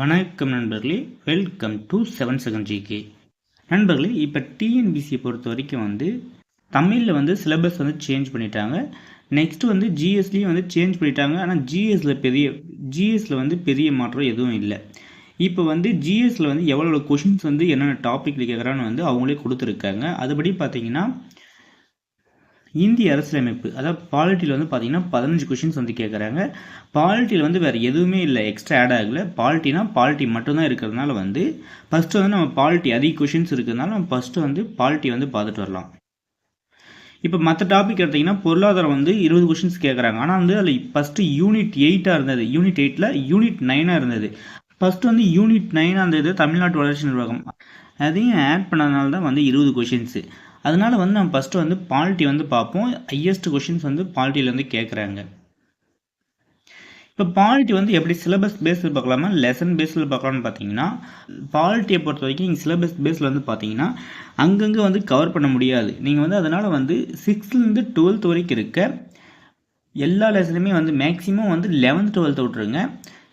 வணக்கம் நண்பர்களே. Welcome to seven second GK நண்பர்களே இப்போ டிஎன்பிசியை பொறுத்த வரைக்கும் வந்து தமிழில் வந்து சிலபஸ் வந்து சேஞ்ச் பண்ணிட்டாங்க. நெக்ஸ்ட்டு வந்து ஜிஎஸ்லேயும் வந்து சேஞ்ச் பண்ணிட்டாங்க. ஆனால் ஜிஎஸ்சில் பெரிய ஜிஎஸில் வந்து பெரிய மாற்றம் எதுவும் இல்லை. இப்போ வந்து ஜிஎஸ்சில் வந்து எவ்வளோ கொஷின்ஸ் வந்து என்னென்ன டாப்பிக்கில் கேட்குறான்னு வந்து அவங்களே கொடுத்துருக்காங்க. அதுபடி பார்த்தீங்கன்னா இந்திய அரசியலமைப்பு அதாவது பாலிட்டியில் வந்து பார்த்தீங்கன்னா பதினஞ்சு கொஷின்ஸ் வந்து கேட்குறாங்க பாலிட்டியில் வந்து வேறு எதுவுமே இல்லை எக்ஸ்ட்ரா ஆட் ஆகலை. பாலிட்டினா பாலிட்டி மட்டும்தான் இருக்கிறதுனால வந்து ஃபஸ்ட்டு வந்து நம்ம பாலிட்டி அதிக கொஷின்ஸ் இருக்கிறதுனால நம்ம ஃபஸ்ட்டு வந்து பாலிட்டி வந்து பார்த்துட்டு வரலாம். இப்போ மற்ற டாபிக் எடுத்திங்கன்னா பொருளாதாரம் வந்து இருபது கொஷின்ஸ் கேட்குறாங்க ஆனால் வந்து அதில் ஃபஸ்ட்டு யூனிட் எயிட்டாக இருந்தது. யூனிட் எயிட்டில் யூனிட் நைனாக இருந்தது. ஃபஸ்ட்டு வந்து யூனிட் நைனாக இருந்தது தமிழ்நாட்டு வளர்ச்சி நிர்வாகம். அதையும் ஆட் பண்ணதுனால தான் வந்து இருபது கொஷின்ஸு அதனால் வந்து நம்ம ஃபஸ்ட்டு வந்து பாலிட்டி வந்து பார்ப்போம். ஹையஸ்ட் கொஷின்ஸ் வந்து பாலிட்டியிலேருந்து கேட்குறாங்க இப்போ பாலிட்டி வந்து எப்படி சிலபஸ் பேஸில் பார்க்கலாமா? லெசன் பேஸில் பார்க்கலாம்னு பார்த்தீங்கன்னா பாலிட்டியை பொறுத்த வரைக்கும் நீங்கள் சிலபஸ் பேஸில் வந்து பார்த்தீங்கன்னா அங்கங்கே வந்து கவர் பண்ண முடியாது. நீங்கள் வந்து அதனால் வந்து சிக்ஸ்த்லேருந்து டுவெல்த் வரைக்கும் இருக்க எல்லா லெசனுமே வந்து மேக்ஸிமம் வந்து லெவன்த் டுவெல்த் விட்ருங்க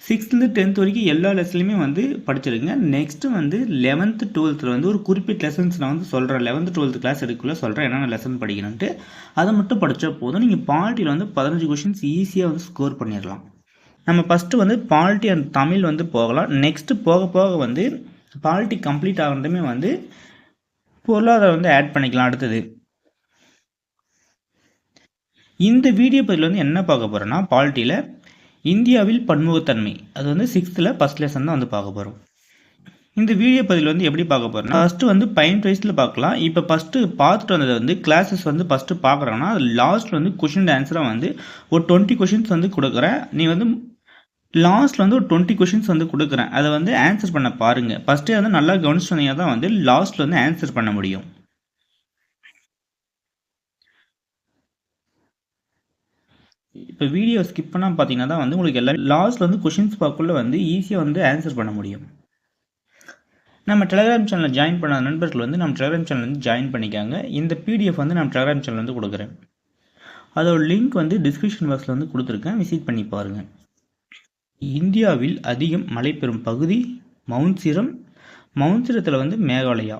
சிக்ஸ்த்லேருந்து டென்த் வரைக்கும் எல்லா லெசன்லையுமே வந்து படிச்சிருங்க நெக்ஸ்ட்டு வந்து லெவன்த்து டுவெல்த்தில் வந்து ஒரு குறிப்பிட்ட லெசன்ஸ் நான் வந்து சொல்கிறேன் லெவன்த்து டுவெல்த் கிளாஸ் எடுக்குள்ளே சொல்கிறேன் என்னென்ன லெசன் படிக்கணுன்ட்டு அதை மட்டும் படித்தா போதும். நீங்கள் பாலிட்டியில் வந்து பதினஞ்சு கொஷின்ஸ் ஈஸியாக வந்து ஸ்கோர் பண்ணிடலாம். நம்ம ஃபஸ்ட்டு வந்து பாலிட்டி அண்ட் தமிழ் வந்து போகலாம். நெக்ஸ்ட்டு போக போக வந்து பாலிட்டி கம்ப்ளீட் ஆகிறதுமே வந்து பொருளாதாரம் வந்து ஆட் பண்ணிக்கலாம் அடுத்தது. இந்த வீடியோ பதில் வந்து என்ன பார்க்க போகிறோன்னா பாலிட்டியில் இந்தியாவில் பன்முகத்தன்மை. அது வந்து சிக்ஸ்த்தில் ஃபஸ்ட் லெசன் தான் வந்து பார்க்க போகிறோம் இந்த வீடியோ பதில் வந்து எப்படி பார்க்க போகிறோம்னா ஃபஸ்ட்டு வந்து பாயிண்ட் வைஸில் பார்க்கலாம். இப்போ ஃபஸ்ட்டு பார்த்துட்டு வந்தது வந்து கிளாஸஸ் வந்து ஃபஸ்ட்டு பார்க்குறோன்னா அது லாஸ்ட்டில் வந்து கொஷின் ஆன்சராக வந்து ஒரு டுவெண்ட்டி கொஷின்ஸ் வந்து கொடுக்குறேன். நீ வந்து லாஸ்ட்டில் வந்து ஒரு டுவெண்ட்டி கொஷின்ஸ் வந்து கொடுக்குறேன். அதை வந்து ஆன்சர் பண்ண பாருங்கள் ஃபஸ்ட்டே வந்து நல்லா கவனிச்சு வந்தீங்கன்னா தான் வந்து லாஸ்ட்டில் வந்து ஆன்சர் பண்ண முடியும். இப்போ வீடியோ ஸ்கிப் பண்ணால் பார்த்தீங்கன்னா தான் வந்து உங்களுக்கு எல்லாம் லாஸ்ட்டில் வந்து கொஷின்ஸ் பார்க்குள்ளே வந்து ஈஸியாக வந்து ஆன்சர் பண்ண முடியும். நம்ம டெலகிராம் சேனலில் ஜாயின் பண்ண நண்பர்கள் வந்து நம்ம டெலகிராம் சேனல் வந்து ஜாயின் பண்ணிக்காங்க. இந்த பிடிஎஃப் வந்து நம்ம டெலகிராம் சேனல் வந்து கொடுக்குறேன். அதோட லிங்க் வந்து டிஸ்கிரிப்ஷன் பாக்ஸில் வந்து கொடுத்துருக்கேன். விசிட் பண்ணி பாருங்கள் இந்தியாவில் அதிகம் மழை பெறும் பகுதி மவுண்ட் சிரம். மவுண்ட் சிரத்தில் வந்து மேகாலயா.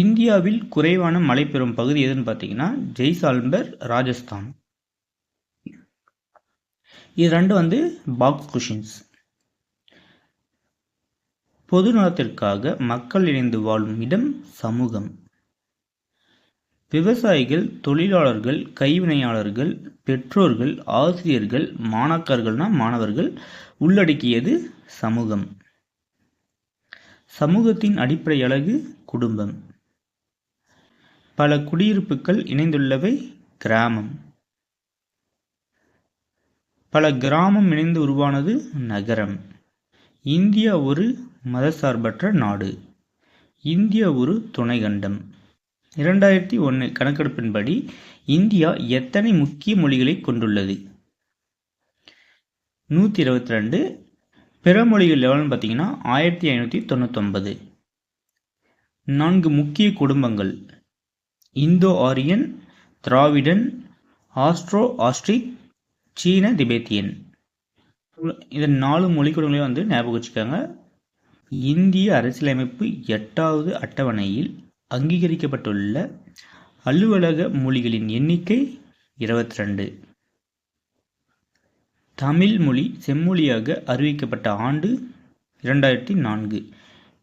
இந்தியாவில் குறைவான மழை பெறும் பகுதி எதுன்னு பார்த்தீங்கன்னா ஜெய்சால்மர் ராஜஸ்தான். இது ரெண்டு வந்து பாக்ஸ் கொஷின்ஸ் பொது நலத்திற்காக மக்கள் இணைந்து வாழும் இடம் சமூகம். விவசாயிகள் தொழிலாளர்கள் கைவினையாளர்கள் பெற்றோர்கள் ஆசிரியர்கள் மாணாக்கர்கள்னா மாணவர்கள் உள்ளடக்கியது சமூகம். சமூகத்தின் அடிப்படை அழகு குடும்பம். பல குடியிருப்புகள் இணைந்துள்ளவை கிராமம். பல கிராமம் இணைந்து உருவானது நகரம். இந்தியா ஒரு மதசார்பற்ற நாடு. இந்தியா ஒரு துணைக்கண்டம். இரண்டாயிரத்தி ஒன்று கணக்கெடுப்பின்படி இந்தியா எத்தனை முக்கிய மொழிகளை கொண்டுள்ளது? நூற்றி இருபத்தி ரெண்டு பிற மொழிகள் எவ்வளோன்னு பார்த்தீங்கன்னா ஆயிரத்தி ஐநூற்றி தொண்ணூத்தொம்பது நான்கு முக்கிய குடும்பங்கள். Indo Aryan Dravidian Austro Austric சீன திபேத்தியன். இதன் நாலு மொழிக்கூடங்களையும் வந்து ஞாபகம் வச்சுக்காங்க. இந்திய அரசியலமைப்பு எட்டாவது அட்டவணையில் அங்கீகரிக்கப்பட்டுள்ள அலுவலக மொழிகளின் எண்ணிக்கை இருபத்தி ரெண்டு தமிழ் மொழி செம்மொழியாக அறிவிக்கப்பட்ட ஆண்டு இரண்டாயிரத்தி நான்கு.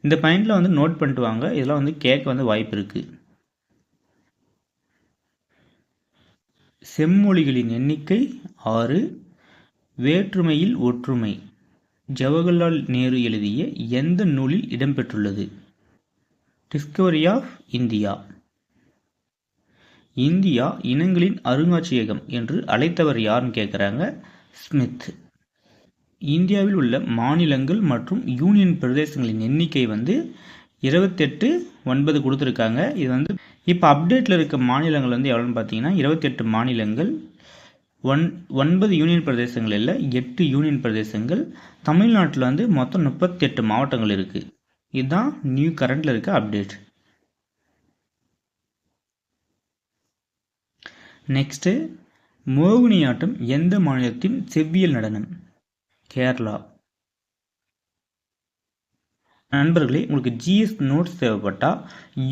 இந்த பாயிண்டில் வந்து நோட் பண்ணிட்டு வாங்க. இதெல்லாம் வந்து கேட்க வந்து வாய்ப்பு இருக்குது செம்மொழிகளின் எண்ணிக்கை ஆறு வேற்றுமையில் ஒற்றுமை. ஜவஹர்லால் நேரு எழுதிய எந்த நூலில் இடம்பெற்றுள்ளது? டிஸ்கவரி ஆஃப் இந்தியா இந்தியா இனங்களின் அருங்காட்சியகம் என்று அழைத்தவர் யாருன்னு கேட்குறாங்க ஸ்மித் இந்தியாவில் உள்ள மாநிலங்கள் மற்றும் யூனியன் பிரதேசங்களின் எண்ணிக்கை வந்து இருபத்தெட்டு ஒன்பது கொடுத்துருக்காங்க. இது வந்து இப்போ அப்டேட்டில் இருக்க மாநிலங்கள் வந்து எவ்வளோன்னு பார்த்தீங்கன்னா இருபத்தெட்டு மாநிலங்கள் ஒன் ஒன்பது யூனியன் பிரதேசங்கள் இல்லை எட்டு யூனியன் பிரதேசங்கள் தமிழ்நாட்டில் வந்து மொத்தம் முப்பத்தெட்டு மாவட்டங்கள் இருக்குது இதுதான் நியூ கரண்டில் இருக்க அப்டேட் நெக்ஸ்ட்டு மோகினியாட்டம் எந்த மாநிலத்தின் செவ்வியல் நடனம்? கேரளா. நண்பர்களே உங்களுக்கு ஜிஎஸ் நோட்ஸ் தேவைப்பட்டால்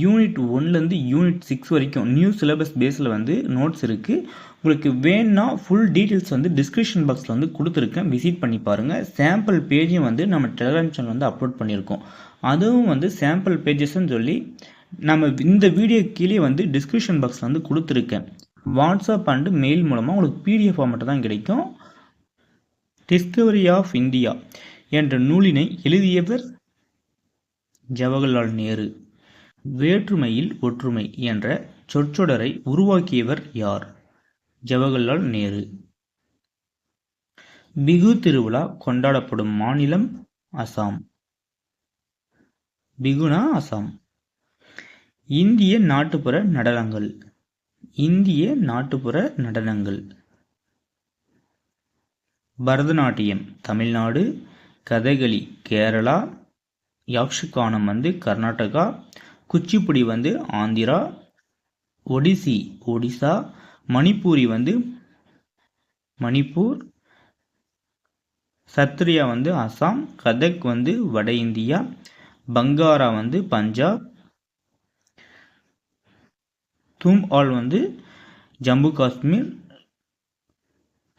யூனிட் ஒன்லேருந்து யூனிட் சிக்ஸ் வரைக்கும் நியூ சிலபஸ் பேஸில் வந்து நோட்ஸ் இருக்குது உங்களுக்கு வேணும்னா ஃபுல் டீட்டெயில்ஸ் வந்து டிஸ்கிரிப்ஷன் பாக்ஸில் வந்து கொடுத்துருக்கேன். விசிட் பண்ணி பாருங்கள் சாம்பிள் பேஜையும் வந்து நம்ம டெலிகிராம் சேனல் வந்து அப்லோட் பண்ணியிருக்கோம். அதுவும் வந்து சாம்பிள் பேஜஸ்ன்னு சொல்லி நம்ம இந்த வீடியோ கீழே வந்து டிஸ்கிரிப்ஷன் பாக்ஸில் வந்து கொடுத்துருக்கேன். வாட்ஸ்அப் அண்டு மெயில் மூலமாக உங்களுக்கு பிடிஎஃப் மட்டும் தான் கிடைக்கும். டிஸ்கவரி ஆஃப் இந்தியா என்ற நூலினை எழுதியவர் ஜவஹர்லால் நேரு. வேற்றுமையில் ஒற்றுமை என்ற சொற்றொடரை உருவாக்கியவர் யார்? ஜவஹர்லால் நேரு. பிகு திருவிழா கொண்டாடப்படும் மாநிலம் அசாம். பிகுனா அசாம். இந்திய நாட்டுப்புற நடனங்கள். இந்திய நாட்டுப்புற நடனங்கள். பரதநாட்டியம் தமிழ்நாடு கதகளி கேரளா யாக்ஷகானம் வந்து கர்நாடகா குச்சிப்புடி வந்து ஆந்திரா ஒடிசி ஒடிசா மணிப்பூரி வந்து மணிப்பூர் சத்ரியா வந்து அசாம் கதக் வந்து வட இந்தியா பங்காரா வந்து பஞ்சாப் தும் ஆல் வந்து ஜம்மு காஷ்மீர்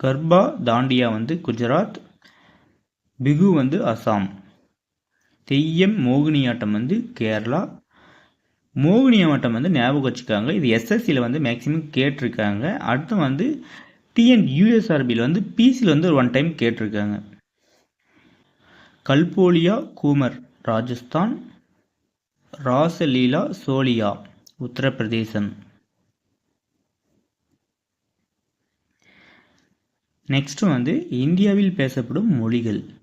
கர்பா தாண்டியா வந்து குஜராத் பிகு வந்து அசாம். தெய்யம் மோகினியாட்டம் வந்து கேரளா. மோகினியாட்டம் வந்து ஞாபகம் வச்சுக்காங்க. இது எஸ்எஸ்சியில் வந்து மேக்ஸிமம் கேட்டிருக்காங்க. அடுத்து வந்து டிஎன் யூஎஸ்ஆர்பியில் வந்து பிசியில் வந்து ஒன் டைம் கேட்டிருக்காங்க. கல்போலியா கூமர் ராஜஸ்தான். ராசலீலா சோலியா உத்தரப்பிரதேசம். நெக்ஸ்ட் வந்து இந்தியாவில் பேசப்படும் மொழிகள்.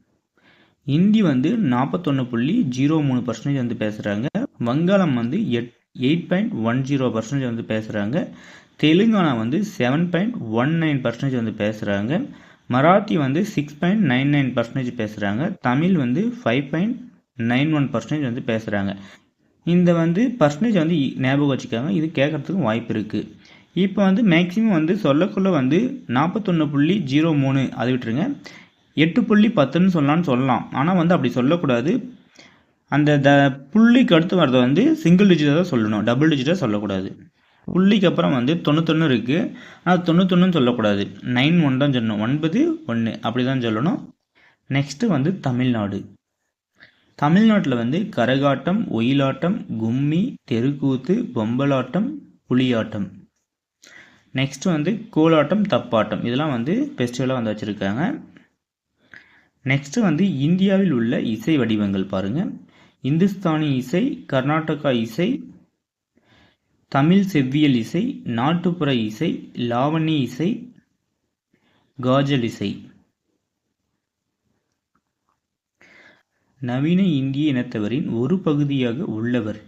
ஹிந்தி வந்து நாற்பத்தொன்று புள்ளி ஜீரோ மூணு பர்சன்டேஜ் வந்து பேசுகிறாங்க வங்காளம் வந்து eight eight point one zero percentage வந்து பேசுகிறாங்க தெலுங்கானா வந்து seven point one nine percentage வந்து பேசுகிறாங்க மராத்தி வந்து six point nine nine percentage பேசுகிறாங்க தமிழ் வந்து five point nine one percentage வந்து பேசுகிறாங்க இந்த வந்து பர்சன்டேஜ் வந்து ஞாபகம் வச்சுக்காங்க. இது கேட்குறதுக்கும் வாய்ப்பு இருக்குது இப்போ வந்து மேக்ஸிமம் வந்து சொல்லக்குள்ளே வந்து நாற்பத்தொன்று புள்ளி ஜீரோ மூணு அது விட்டுருங்க. எட்டு புள்ளி பத்துன்னு சொல்லலாம்னு சொல்லலாம். ஆனால் வந்து அப்படி சொல்லக்கூடாது. அந்த த புள்ளிக்கு அடுத்து வர்றதை வந்து சிங்கிள் டிஜிட்டாக தான் சொல்லணும். டபுள் டிஜிட்டாக சொல்லக்கூடாது. புள்ளிக்கு அப்புறம் வந்து தொண்ணூத்தொன்று இருக்குது ஆனால் தொண்ணூத்தொன்னுன்னு சொல்லக்கூடாது. நைன் ஒன் தான் சொல்லணும். ஒன்பது ஒன்று அப்படி தான் சொல்லணும். நெக்ஸ்ட்டு வந்து தமிழ்நாடு. தமிழ்நாட்டில் வந்து கரகாட்டம் ஒயிலாட்டம் கும்மி தெருக்கூத்து பொம்பலாட்டம் புலியாட்டம். நெக்ஸ்ட் வந்து கோலாட்டம் தப்பாட்டம். இதெல்லாம் வந்து ஃபெஸ்டிவலாக வந்து வச்சுருக்காங்க. நெக்ஸ்ட் வந்து இந்தியாவில் உள்ள இசை வடிவங்கள் பாருங்கள் இந்துஸ்தானி இசை கர்நாடகா இசை தமிழ் செவ்வியல் இசை நாட்டுப்புற இசை லாவணி இசை காஜல் இசை. நவீன இந்திய இனத்தவரின் ஒரு பகுதியாக உள்ளவர்.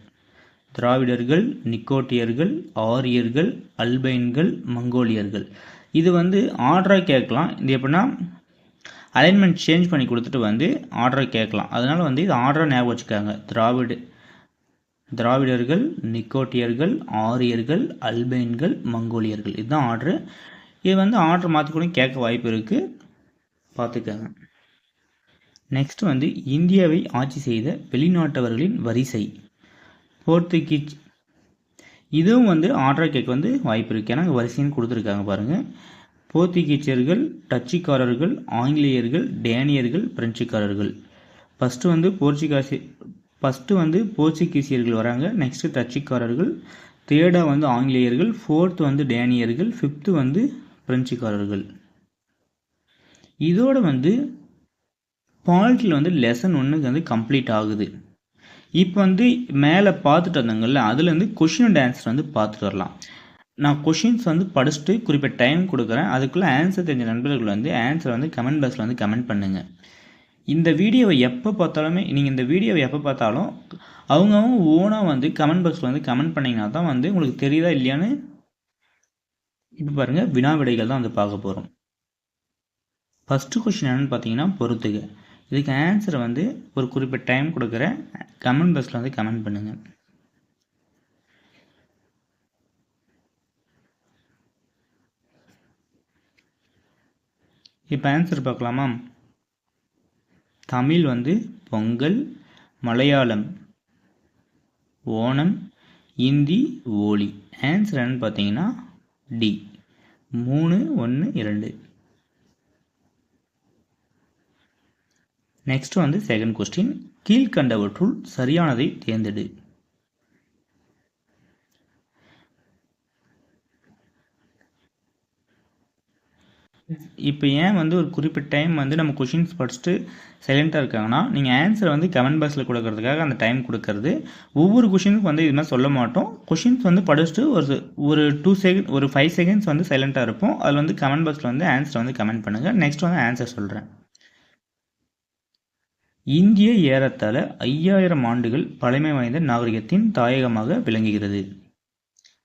திராவிடர்கள் நிக்கோட்டியர்கள் ஆரியர்கள் அல்பைன்கள் மங்கோலியர்கள். இது வந்து ஆர்டராக கேட்கலாம். இது எப்படின்னா அலைன்மெண்ட் சேஞ்ச் பண்ணி கொடுத்துட்டு வந்து ஆர்டரை கேட்கலாம். அதனால் வந்து இது ஆர்டரை ஞாபகம் வச்சுக்காங்க. திராவிட திராவிடர்கள் நிக்கோட்டியர்கள் ஆரியர்கள் அல்பைன்கள் மங்கோலியர்கள். இதுதான் ஆர்டரு இது வந்து ஆர்டர் மாற்றி கூட கேட்க வாய்ப்பு இருக்குது பார்த்துக்கோங்க. நெக்ஸ்ட் வந்து இந்தியாவை ஆட்சி செய்த வெளிநாட்டவர்களின் வரிசை. போர்த்துகீஸ். இதுவும் வந்து ஆர்டர் கேட்க வந்து வாய்ப்பு இருக்குது ஏன்னா வரிசைன்னு கொடுத்துருக்காங்க பாருங்கள் போர்த்துகீசியர்கள் டச்சுக்காரர்கள் ஆங்கிலேயர்கள் டேனியர்கள் பிரெஞ்சுக்காரர்கள். ஃபஸ்ட்டு வந்து போர்ச்சுகாசி ஃபஸ்ட்டு வந்து போர்ச்சுகீசியர்கள் வராங்க. நெக்ஸ்ட்டு டச்சுக்காரர்கள். தேர்டாக வந்து ஆங்கிலேயர்கள். ஃபோர்த்து வந்து டேனியர்கள். ஃபிஃப்த்து வந்து பிரெஞ்சுக்காரர்கள். இதோட வந்து பால்ட்டில் வந்து லெசன் ஒன்றுக்கு வந்து கம்ப்ளீட் ஆகுது. இப்போ வந்து மேலே பார்த்துட்டு வந்தாங்கல்ல அதுலேருந்து கொஷின் அண்ட் ஆன்சர் வந்து பார்த்துட்டு வரலாம். நான் கொஷின்ஸ் வந்து படிச்சுட்டு குறிப்பிட்ட டைம் கொடுக்குறேன். அதுக்குள்ளே ஆன்சர் தெரிஞ்ச நண்பர்கள் வந்து ஆன்சர் வந்து கமெண்ட் பாக்ஸில் வந்து கமெண்ட் பண்ணுங்கள் இந்த வீடியோவை எப்போ பார்த்தாலுமே நீங்கள் இந்த வீடியோவை எப்போ பார்த்தாலும் அவங்கவுங்க ஓனாக வந்து கமெண்ட் பாக்ஸில் வந்து கமெண்ட் பண்ணிங்கன்னா தான் வந்து உங்களுக்கு தெரியுதா இல்லையான்னு இப்போ பாருங்கள் வினா விடைகள் தான் வந்து பார்க்க போகிறோம் ஃபஸ்ட்டு கொஷின் என்னென்னு பார்த்தீங்கன்னா பொறுத்துக்கு இதுக்கு ஆன்சரை வந்து ஒரு குறிப்பிட்ட டைம் கொடுக்குறேன். கமெண்ட் பாக்ஸில் வந்து கமெண்ட் பண்ணுங்கள் இப்போ ஆன்சர் பார்க்கலாமா? தமிழ் வந்து பொங்கல் மலையாளம் ஓணம் இந்தி ஓலி. ஆன்சர் என்னன்னு பார்த்தீங்கன்னா டி மூணு ஒன்று இரண்டு. நெக்ஸ்ட் வந்து செகண்ட் கொஸ்டின் கீழ்கண்டவற்றுள் சரியானதை தேர்ந்தெடு. இப்போ ஏன் வந்து ஒரு குறிப்பிட்ட டைம் வந்து நம்ம கொஷின்ஸ் படிச்சுட்டு சைலண்ட்டாக இருக்காங்கன்னா நீங்கள் ஆன்சரை வந்து கமெண்ட் பாக்ஸில் கொடுக்கறதுக்காக அந்த டைம் கொடுக்கறது. ஒவ்வொரு கொஷினுக்கும் வந்து இது மாதிரி சொல்ல மாட்டோம். கொஷின்ஸ் வந்து படிச்சுட்டு ஒரு ஒரு டூ செகண்ட் ஒரு ஃபைவ் செகண்ட்ஸ் வந்து சைலண்ட்டாக இருப்போம். அதில் வந்து கமெண்ட் பாக்ஸில் வந்து ஆன்சரை வந்து கமெண்ட் பண்ணுங்கள் நெக்ஸ்ட் வந்து ஆன்சர் சொல்கிறேன் இந்திய ஏறத்தாழ ஐயாயிரம் ஆண்டுகள் பழமை வாய்ந்த நாகரிகத்தின் தாயகமாக விளங்குகிறது.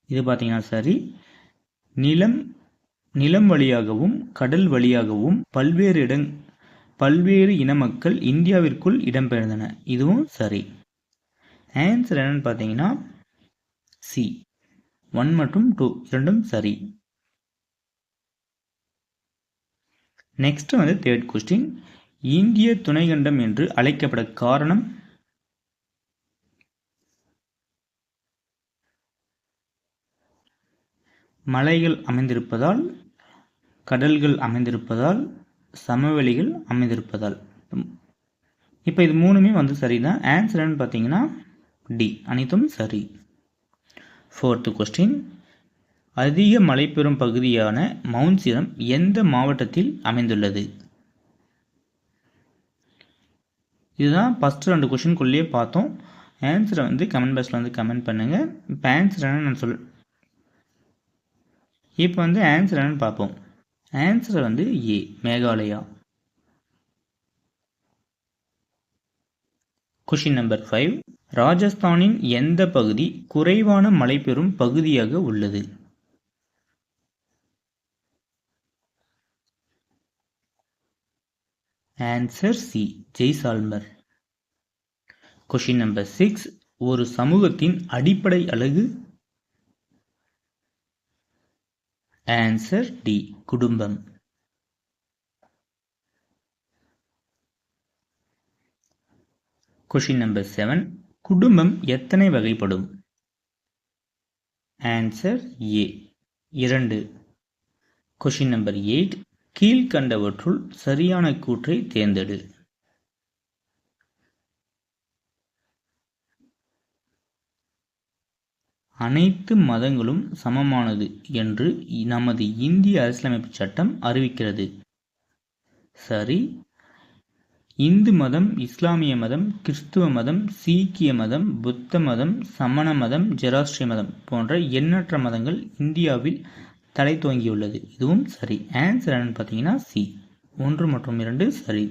இது பார்த்தீங்கன்னா சரி. நிலம் நிலம் வழியாகவும் கடல் வழியாகவும் பல்வேறு இடங் பல்வேறு இன மக்கள் இந்தியாவிற்குள் இடம்பெயர்ந்தன. இதுவும் சரி. ஆன்சர் என்னன்னு பார்த்தீங்கன்னா சி ஒன் மற்றும் டூ இரண்டும் சரி. நெக்ஸ்ட் வந்து தேர்ட் கொஸ்டின் இந்திய துணைக்கண்டம் என்று அழைக்கப்பட காரணம்? மலைகள் அமைந்திருப்பதால் கடல்கள் அமைந்திருப்பதால் சமவெளிகள் அமைந்திருப்பதால். இப்போ இது மூணுமே வந்து சரிதான். என்னன்னு பார்த்தீங்கன்னா டி அனைத்தும் சரி. ஃபோர்த்து கொஸ்டின் அதிக மழை பெறும் பகுதியான மவுன்சிரம் எந்த மாவட்டத்தில் அமைந்துள்ளது? இதுதான் ஃபஸ்ட்டு ரெண்டு கொஷின்குள்ளேயே பார்த்தோம். ஆன்சரை வந்து கமெண்ட் பாக்ஸில் வந்து கமெண்ட் பண்ணுங்கள் இப்போ ஆன்சர் என்னன்னு நான் சொல் இப்போ வந்து ஆன்சர் என்னன்னு பார்ப்போம். ஆன்சர் வந்து A Meghalaya. Question number five ராஜஸ்தானின் எந்த பகுதி குறைவான மழை பெறும் பகுதியாக உள்ளது? Answer C Jaisalmer. Question number six ஒரு சமூகத்தின் அடிப்படை அழகு ஆன்சர் டி குடும்பம். கொஷின் நம்பர் செவன் குடும்பம் எத்தனை வகைப்படும்? ஆன்சர் ஏ இரண்டு. கொஷின் நம்பர் எயிட் கீழ்கண்டவற்றுள் சரியான கூற்றை தேர்ந்தெடு. அனைத்து மதங்களும் சமமானது என்று நமது இந்திய அரசியலமைப்பு சட்டம் அறிவிக்கிறது. சரி. இந்து மதம் இஸ்லாமிய மதம் கிறிஸ்துவ மதம் சீக்கிய மதம் புத்த மதம் சமண மதம் ஜெராஸ்ட்ரிய மதம் போன்ற எண்ணற்ற மதங்கள் இந்தியாவில் தலை துவங்கியுள்ளது. இதுவும் சரி. ஆன்சர் என்னன்னு பார்த்தீங்கன்னா சி ஒன்று மற்றும் இரண்டு சரி.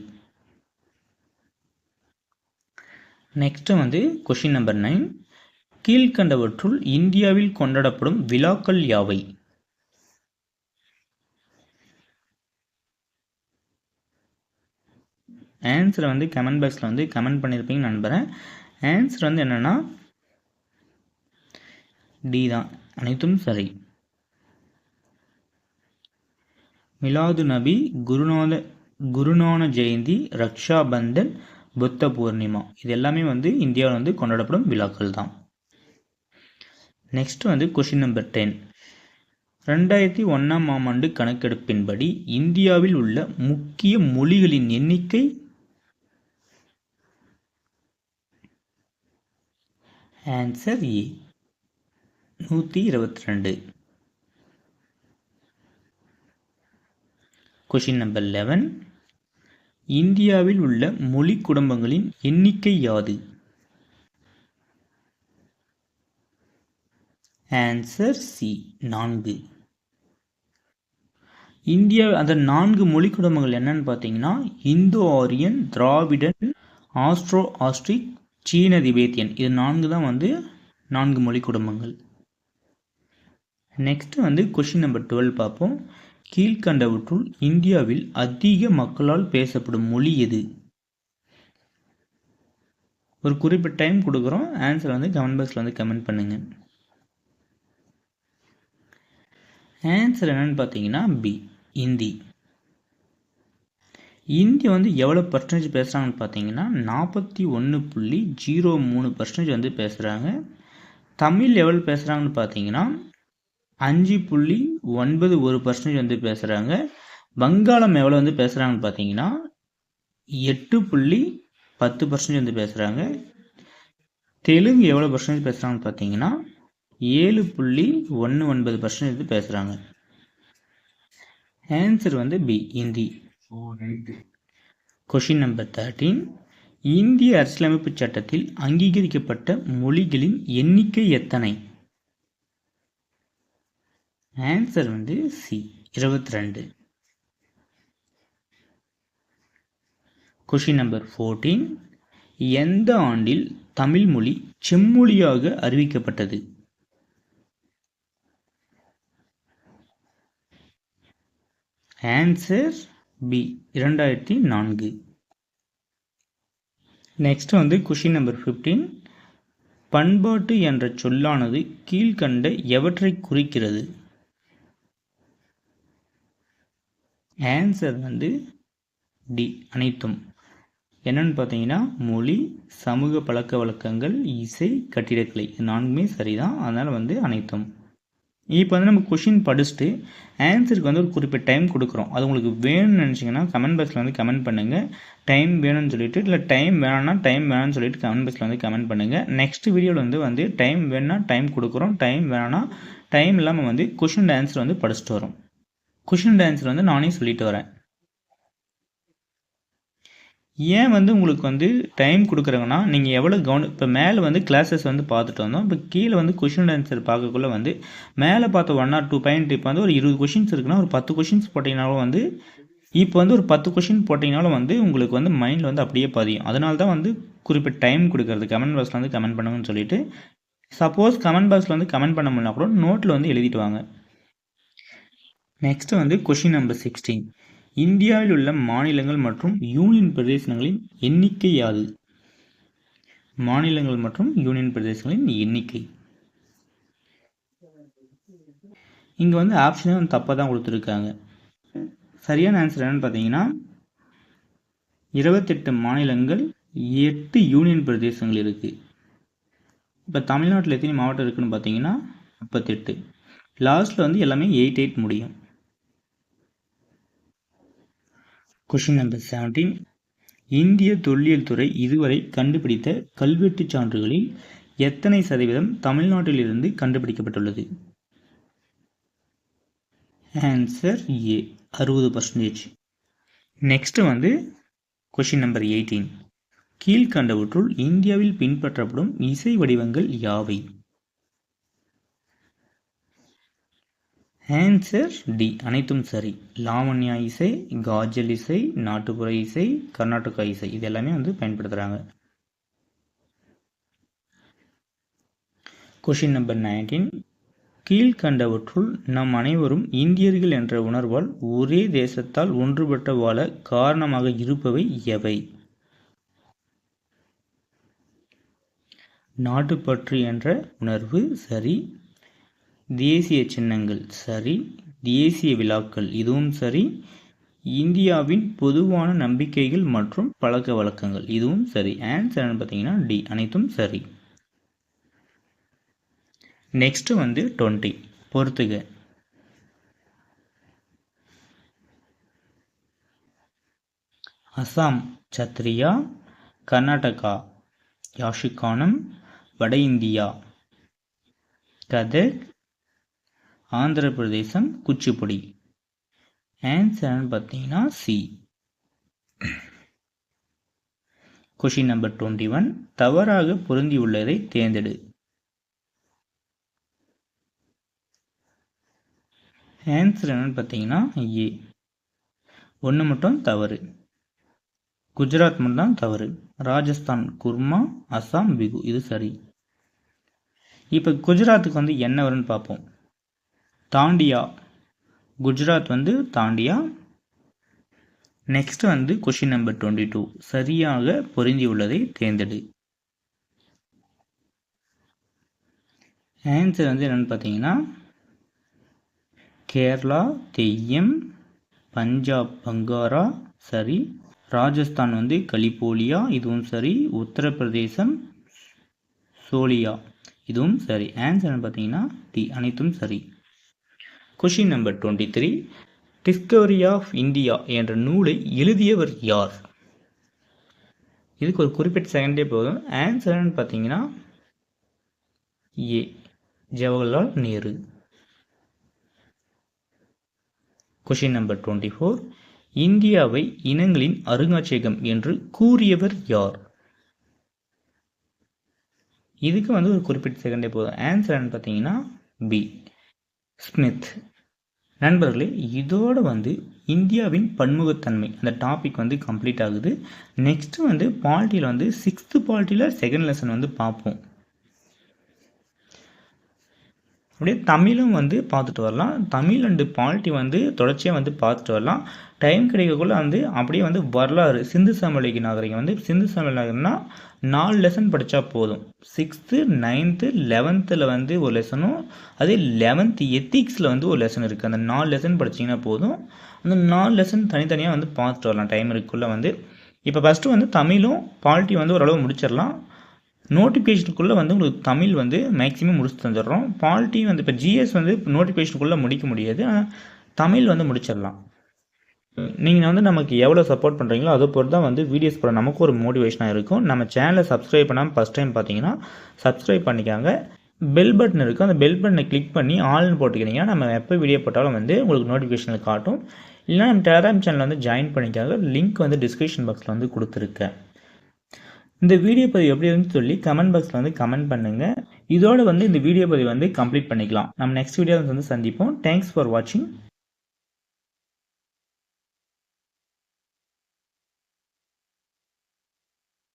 நெக்ஸ்ட் வந்து கொஷின் நம்பர் நைன் கீழ்கண்டவற்றுள் இந்தியாவில் கொண்டாடப்படும் விழாக்கள் யாவை? ஆன்சரை வந்து கமெண்ட் பாக்ஸில் வந்து கமெண்ட் பண்ணியிருப்பீங்கன்னு நம்புகிறேன் ஆன்சர் வந்து என்னென்னா டி தான். அனைத்தும் சரி. மிலாது நபி குருநாத குருநான ஜெயந்தி ரக்ஷா பந்தன் புத்த பூர்ணிமா. இது எல்லாமே வந்து இந்தியாவில் வந்து கொண்டாடப்படும் விழாக்கள் தான். நெக்ஸ்ட் வந்து கொஷின் நம்பர் டென் ரெண்டாயிரத்தி ஒன்றாம் ஆம் ஆண்டு கணக்கெடுப்பின்படி இந்தியாவில் உள்ள முக்கிய மொழிகளின் எண்ணிக்கை? ஆன்சர் ஏ நூற்றி இருபத்தி ரெண்டு கொஷின் நம்பர் லெவன் இந்தியாவில் உள்ள மொழி குடும்பங்களின் எண்ணிக்கை யாது? ஆன்சர் சி நான்கு. இந்தியா அந்த நான்கு மொழி குடும்பங்கள் என்னன்னு பார்த்தீங்கன்னா Indo Aryan Dravidian Austro Austric சீன திபேத்தியன். இது நான்கு தான் வந்து நான்கு மொழி குடும்பங்கள் நெக்ஸ்ட் வந்து கொஷின் நம்பர் டுவெல் பார்ப்போம். கீழ்கண்டவற்றுள் இந்தியாவில் அதிக மக்களால் பேசப்படும் மொழி எது? ஒரு குறிப்பிட்ட டைம் கொடுக்குறோம். ஆன்சர் வந்து கமெண்ட் பாக்ஸில் வந்து கமெண்ட் பண்ணுங்கள் ஆன்சர் என்னன்னு பார்த்தீங்கன்னா பி இந்தி. இந்தி வந்து எவ்வளோ பர்சன்டேஜ் பேசுகிறாங்கன்னு பார்த்தீங்கன்னா நாற்பத்தி ஒன்று புள்ளி ஜீரோ மூணு பர்சன்டேஜ் வந்து பேசுகிறாங்க தமிழ் எவ்வளோ பேசுகிறாங்கன்னு பார்த்தீங்கன்னா அஞ்சு புள்ளி ஒன்பது ஒரு பர்சன்டேஜ் வந்து பேசுகிறாங்க வங்காளம் எவ்வளோ வந்து பேசுகிறாங்கன்னு பார்த்தீங்கன்னா எட்டு புள்ளி பத்து பர்சன்டேஜ் வந்து பேசுகிறாங்க தெலுங்கு எவ்வளோ பர்சன்டேஜ் பேசுகிறாங்கன்னு பார்த்தீங்கன்னா ஏழு புள்ளி ஒன்று ஒன்பது பர்சன்டேஜ் வந்து பேசுகிறாங்க ஆன்சர் வந்து B Hindi question number thirteen இந்திய அரசியலமைப்பு சட்டத்தில் அங்கீகரிக்கப்பட்ட மொழிகளின் எண்ணிக்கை எத்தனை? ஆன்சர் வந்து சி இருபத்தி ரெண்டு கொஷின் நம்பர் ஃபோர்டீன் எந்த ஆண்டில் தமிழ் மொழி செம்மொழியாக அறிவிக்கப்பட்டது? ஆன்சர் பி இரண்டாயிரத்தி நான்கு. நெக்ஸ்ட் வந்து கொஷின் நம்பர் ஃபிஃப்டீன் பண்பாட்டு என்ற சொல்லானது கீழ்கண்ட எவற்றை குறிக்கிறது? ஆன்சர் வந்து டி அனைத்தும். என்னன்னு பார்த்தீங்கன்னா மொழி சமூக பழக்க வழக்கங்கள் இசை கட்டிடக்கலை. நான்குமே சரிதான். அதனால் வந்து அனைத்தும். இப்போ வந்து நம்ம கொஷின் படிச்சுட்டு ஆன்சருக்கு வந்து ஒரு குறிப்பிட்ட டைம் கொடுக்குறோம். அது உங்களுக்கு வேணும்னு நினச்சிங்கன்னா கமெண்ட் பாக்ஸில் வந்து கமெண்ட் பண்ணுங்கள் டைம் வேணும்னு சொல்லிட்டு இல்லை டைம் வேணும்னா டைம் வேணும்னு சொல்லிட்டு கமெண்ட் பாக்ஸில் வந்து கமெண்ட் பண்ணுங்கள் நெக்ஸ்ட் வீடியோவில் வந்து வந்து டைம் வேணும்னா டைம் கொடுக்குறோம். டைம் வேணும்னா டைம் இல்லாமல் வந்து கொஷின் ஆன்சர் வந்து படிச்சுட்டு வரோம். கொஷின் ஆன்சர் வந்து நானே சொல்லிட்டு வரேன். ஏன் வந்து உங்களுக்கு வந்து டைம் கொடுக்குறாங்கன்னா நீங்கள் எவ்வளோ கவனம் இப்போ மேலே வந்து கிளாஸஸ் வந்து பார்த்துட்டு வந்தோம். இப்போ கீழே வந்து கொஷின் ஆன்சர் பார்க்கக்குள்ள வந்து மேலே பார்த்த ஒன் ஆர் டூ பாயிண்ட் இப்போ வந்து ஒரு இருபது கொஷின்ஸ் இருக்குன்னா ஒரு பத்து கொஷின்ஸ் போட்டிங்கனாலும் வந்து இப்போ வந்து ஒரு பத்து கொஷின் போட்டிங்கனாலும் வந்து உங்களுக்கு வந்து மைண்டில் வந்து அப்படியே பதியும். அதனால தான் வந்து குறிப்பிட்ட டைம் கொடுக்குறது. கமெண்ட் பாக்ஸில் வந்து கமெண்ட் பண்ணுங்கன்னு சொல்லிட்டு சப்போஸ் கமெண்ட் பாக்ஸில் வந்து கமெண்ட் பண்ண முடியல கூட நோட்டில் வந்து எழுதிட்டு வாங்க. நெக்ஸ்ட் வந்து கொஷின் நம்பர் சிக்ஸ்டீன் இந்தியாவில் உள்ள மாநிலங்கள் மற்றும் யூனியன் பிரதேசங்களின் எண்ணிக்கை யாது மாநிலங்கள் மற்றும் யூனியன் பிரதேசங்களின் எண்ணிக்கை. இங்கே வந்து ஆப்ஷனே வந்து தப்பாக தான் கொடுத்துருக்காங்க. சரியான ஆன்சர் என்னன்னு பார்த்தீங்கன்னா இருபத்தெட்டு மாநிலங்கள் எட்டு யூனியன் பிரதேசங்கள் இருக்குது இப்போ தமிழ்நாட்டில் எத்தனை மாவட்டம் இருக்குதுன்னு பார்த்தீங்கன்னா முப்பத்தெட்டு. லாஸ்ட்டில் வந்து எல்லாமே எயிட் எயிட் முடியும். கொஷின் நம்பர் செவன்டீன் இந்திய தொல்லியல் துறை இதுவரை கண்டுபிடித்த கல்வெட்டுச் சான்றுகளில் எத்தனை சதவீதம் தமிழ்நாட்டிலிருந்து கண்டுபிடிக்கப்பட்டுள்ளது? ஆன்சர் ஏ அறுபது பர்சன்டேஜ் நெக்ஸ்ட் வந்து கொஷின் நம்பர் எயிட்டீன் கீழ்கண்டவற்றுள் இந்தியாவில் பின்பற்றப்படும் இசை வடிவங்கள் யாவை? ஆன்சர் டி அனைத்தும் சரி. லாவண்யா இசை காஜல் இசை நாட்டுப்புற இசை கர்நாடகா இசை. இது எல்லாமே வந்து பயன்படுத்துகிறாங்க கொஷின் நம்பர் நைன்டீன் கீழ்கண்டவற்றுள் நம் அனைவரும் இந்தியர்கள் என்ற உணர்வால் ஒரே தேசத்தால் ஒன்றுபட்ட வாழ காரணமாக இருப்பவை எவை? நாட்டுப்பற்று என்ற உணர்வு சரி. தேசிய சின்னங்கள் சரி தேசிய விழாக்கள் இதுவும் சரி இந்தியாவின் பொதுவான நம்பிக்கைகள் மற்றும் பழக்க வழக்கங்கள் இதுவும் சரி. ஆன்சர் பார்த்தீங்கன்னா டி அனைத்தும் சரி. நெக்ஸ்ட் வந்து டுவெண்ட்டி பொறுத்துக. அசாம் சத்ரியா கர்நாடகா யாஷிகானம் வட இந்தியா. கதக் ஆந்திர பிரதேசம் குச்சிப்புடி ஆன்சர்னு பார்த்தீங்கன்னா C question number twenty one தவறாக பொருந்தியுள்ளதை தேர்ந்தெடு. ஆன்சர் என்னன்னு பார்த்தீங்கன்னா ஏ ஒன்று மட்டும் தவறு. குஜராத் மட்டும் தான் தவறு. ராஜஸ்தான் குர்மா அசாம் பிகு. இது சரி. இப்போ குஜராத்துக்கு வந்து என்ன வரும்னு பார்ப்போம். தாண்டியா. குஜராத் வந்து தாண்டியா. நெக்ஸ்ட் வந்து கொஷின் நம்பர் டுவெண்ட்டி டூ சரியாக பொருந்தியுள்ளதை தேர்ந்தெடு. ஆன்சர் வந்து என்னென்னு பார்த்தீங்கன்னா கேரளா தெய்யம் பஞ்சாப் பங்காரா சரி. ராஜஸ்தான் வந்து கலிபோலியா இதுவும் சரி. உத்தரப்பிரதேசம் சோலியா இதுவும் சரி. ஆன்சர் பார்த்தீங்கன்னா டி அனைத்தும் சரி. Question number twenty three discovery of India என்ற நூலை எழுதியவர் யார்? இதுக்கு ஒரு குறிப்பிட்ட செகண்டே போதும். ஆன்சர்னு பார்த்தீங்கன்னா A. Jawaharlal Nehru. Question number twenty four இந்தியாவை இனங்களின் அருங்காட்சியகம் என்று கூறியவர் யார்? இதுக்கு வந்து ஒரு குறிப்பிட்ட செகண்டே போதும். ஆன்சர்னு பார்த்தீங்கன்னா பி. ஸ்மித் நண்பர்களே இதோட வந்து இந்தியாவின் பன்முகத்தன்மை அந்த டாபிக் வந்து கம்ப்ளீட் ஆகுது. நெக்ஸ்ட்டு வந்து பாலிட்டியில் வந்து சிக்ஸ்த்து பாலிட்டியில் செகண்ட் லெசன் வந்து பார்ப்போம். அப்படியே தமிழும் வந்து பார்த்துட்டு வரலாம். தமிழ் அண்டு பாலிட்டி வந்து தொடர்ச்சியாக வந்து பார்த்துட்டு வரலாம். டைம் கிடைக்கக்குள்ள வந்து அப்படியே வந்து வரலாறு சிந்து சமவெளிக்கு நாகரிகம் வந்து சிந்து சமவெளி நாகரிகம்னா நாலு லெசன் படித்தா போதும். சிக்ஸ்த்து நைன்த்து லெவன்த்தில் வந்து ஒரு லெசனும் அதே லெவன்த்து எத்திக்ஸில் வந்து ஒரு லெசன் இருக்குது அந்த நாலு லெசன் படிச்சிங்கன்னா போதும். அந்த நாலு லெசன் தனித்தனியாக வந்து பார்த்துட்டு வரலாம். டைம் இருக்குள்ளே வந்து. இப்போ ஃபஸ்ட்டு வந்து தமிழும் பாலிட்டி வந்து ஓரளவு முடிச்சிடலாம். நோட்டிஃபிகேஷனுக்குள்ளே வந்து உங்களுக்கு தமிழ் வந்து மேக்ஸிமம் முடிச்சு தந்துடுறோம். பாலிட்டி வந்து இப்போ ஜிஎஸ் வந்து நோட்டிஃபிகேஷனுக்குள்ளே முடிக்க முடியாது. ஆனால் தமிழ் வந்து முடிச்சிடலாம். நீங்கள் வந்து நமக்கு எவ்வளோ சப்போர்ட் பண்ணுறீங்களோ அதை பொறுத்து தான் வந்து வீடியோஸ் போட நமக்கு ஒரு மோட்டிவேஷனாக இருக்கும். நம்ம சேனலை சப்ஸ்கிரைப் பண்ணாமல் ஃபஸ்ட் டைம் பார்த்தீங்கன்னா சப்ஸ்கிரைப் பண்ணிக்காங்க. பெல் பட்டன் இருக்கும். அந்த பெல் பட்டனை கிளிக் பண்ணி ஆல்னு போட்டுக்கிறீங்கன்னா நம்ம எப்போ வீடியோ போட்டாலும் வந்து உங்களுக்கு நோட்டிஃபிகேஷனில் காட்டும். இல்லைனா நம்ம டெலகிராம் சேனல் வந்து ஜாயின் பண்ணிக்காங்க லிங்க் வந்து டிஸ்கிரிப்ஷன் பாக்ஸில் வந்து கொடுத்துருக்கேன் இந்த வீடியோ பதிவு எப்படி இருந்துச்சு சொல்லி கமெண்ட் பாக்ஸில் வந்து கமெண்ட் பண்ணுங்கள் இதோட வந்து இந்த வீடியோ பதிவு வந்து கம்ப்ளீட் பண்ணிக்கலாம். நம்ம நெக்ஸ்ட் வீடியோ வந்து சந்திப்போம். தேங்க்ஸ் ஃபார் வாட்சிங்